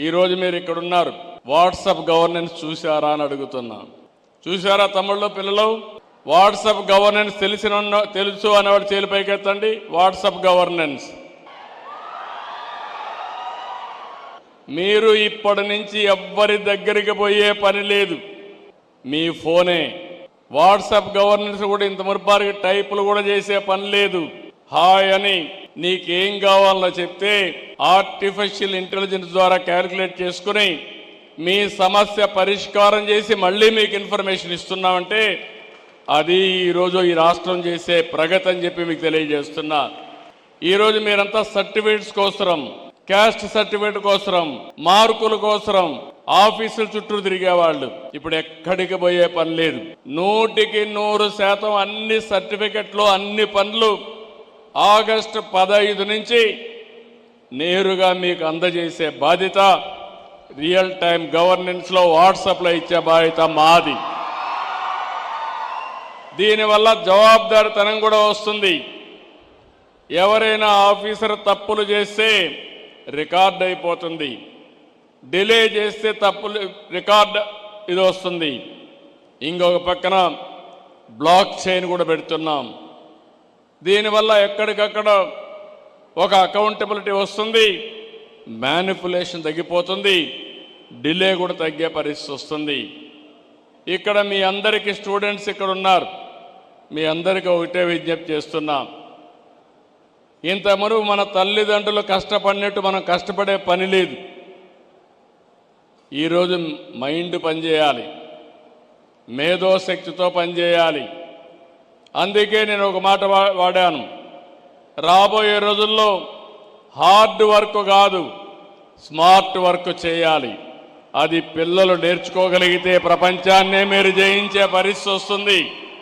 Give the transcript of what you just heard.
ఈరోజు మీరు ఇక్కడ ఉన్నారు. వాట్సాప్ గవర్నెన్స్ చూశారా అని అడుగుతున్నా. చూశారా తమ్ముళ్ళు పిల్లలు? వాట్సాప్ గవర్నెన్స్ తెలిసిన తెలుసు అనేవాడు చేలు పైకెత్తండి. WhatsApp governance. మీరు ఇప్పటి నుంచి ఎవ్వరి దగ్గరికి పోయే పని లేదు. మీ ఫోనే. వాట్సాప్ గవర్నెన్స్ కూడా ఇంత మురిపారికి టైపులు కూడా చేసే పని లేదు. హాయ్ అని నీకేం కావాలో చెప్తే ఆర్టిఫిషియల్ ఇంటెలిజెన్స్ ద్వారా క్యాలిక్యులేట్ చేసుకుని మీ సమస్య పరిష్కారం చేసి మళ్ళీ మీకు ఇన్ఫర్మేషన్ ఇస్తున్నామంటే అది ఈరోజు ఈ రాష్ట్రం చేసే ప్రగతి అని చెప్పి మీకు తెలియజేస్తున్నా. ఈరోజు మీరంతా సర్టిఫికేట్స్ కోసరం క్యాస్ట్ సర్టిఫికేట్ కోసరం మార్కుల కోసరం ఆఫీసుల చుట్టూ తిరిగేవాళ్ళు. ఇప్పుడు ఎక్కడికి పోయే పని లేదు. నూటికి నూరు శాతం అన్ని సర్టిఫికెట్లు అన్ని పనులు ఆగస్టు పదహైదు నుంచి నేరుగా మీకు అందజేసే బాధ్యత రియల్ టైం గవర్నెన్స్లో వాట్సాప్లో ఇచ్చే బాధ్యత మాది. దీనివల్ల జవాబుదారితనం కూడా వస్తుంది. ఎవరైనా ఆఫీసర్ తప్పులు చేస్తే రికార్డ్ అయిపోతుంది. డిలే చేస్తే తప్పులు రికార్డ్ ఇది వస్తుంది. ఇంకొక పక్కన బ్లాక్ చైన్ కూడా పెడుతున్నాం. దీనివల్ల ఎక్కడికక్కడ ఒక అకౌంటబిలిటీ వస్తుంది మ్యానిపులేషన్ తగ్గిపోతుంది డిలే కూడా తగ్గే పరిస్థితి వస్తుంది. ఇక్కడ మీ అందరికీ స్టూడెంట్స్ ఇక్కడ ఉన్నారు. మీ అందరికీ ఒకటే విజ్ఞప్తి చేస్తున్నాం. ఇంత మరువు మన తల్లిదండ్రులు కష్టపడినట్టు మనం కష్టపడే పని లేదు. ఈరోజు మైండ్ పనిచేయాలి. మేధోశక్తితో పనిచేయాలి. అందుకే నేను ఒక మాట వాడాను. రాబోయే రోజుల్లో హార్డ్ వర్క్ కాదు స్మార్ట్ వర్క్ చేయాలి. అది పిల్లలు నేర్చుకోగలిగితే ప్రపంచాన్నే మీరు జయించే పరిస్థితి వస్తుంది.